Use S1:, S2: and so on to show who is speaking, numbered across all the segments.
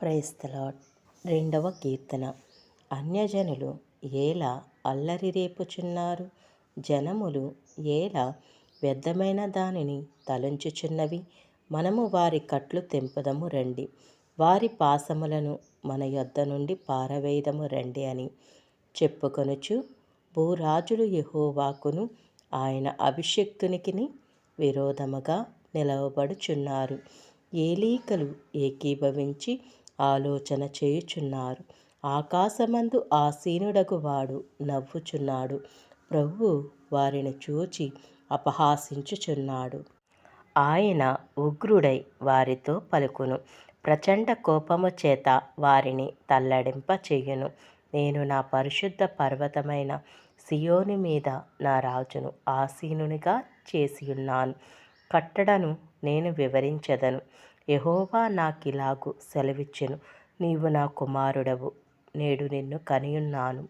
S1: Praise the Lord రెండవ కీర్తన. అన్యజనులు ఏలా అల్లరి రేపుచున్నారు? జనములు ఏలా వ్యర్థమైన దానిని తలంచుచున్నవి? మనము వారి కట్లు తెంపుదము రండి. వారి పాసములను మన యొద్ద నుండి పారవేయదము రండి అని చెప్పుకొనుచు భూరాజులు యహోవాకును ఆయన అభిషిక్తునికిని విరోధముగా నిలవబడుచున్నారు. ఏలీకలు ఏకీభవించి ఆలోచన చేయుచున్నారు. ఆకాశమందు ఆసీనుడగు వాడు నవ్వుచున్నాడు. ప్రభువు వారిని చూచి అపహాసించుచున్నాడు. ఆయన ఉగ్రుడై వారితో పలుకును. ప్రచండ కోపము చేత వారిని తల్లడింప చెయ్యును నేను నా పరిశుద్ధ పర్వతమైన సియోని మీద నా రాజును ఆసీనునిగా చేసియున్నాను. కట్టడను నేను వివరించెదను. యెహోవా నాకిలాగు సెలవిచ్చెను. నీవు నా కుమారుడవు. నేడు నిన్ను కనియున్నాను.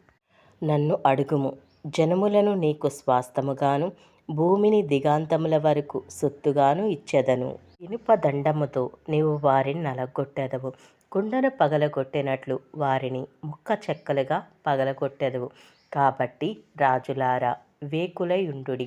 S1: నన్ను అడుగుము. జనములను నీకు స్వాస్థముగాను భూమిని దిగాంతముల వరకు సొత్తుగాను ఇచ్చెదను. ఇనుప దండముతో నీవు వారిని నలగొట్టెదవు. కుండను పగలగొట్టినట్లు వారిని ముక్క చెక్కలుగా పగలగొట్టెదవు. కాబట్టి రాజులారా వేకులయుండుడి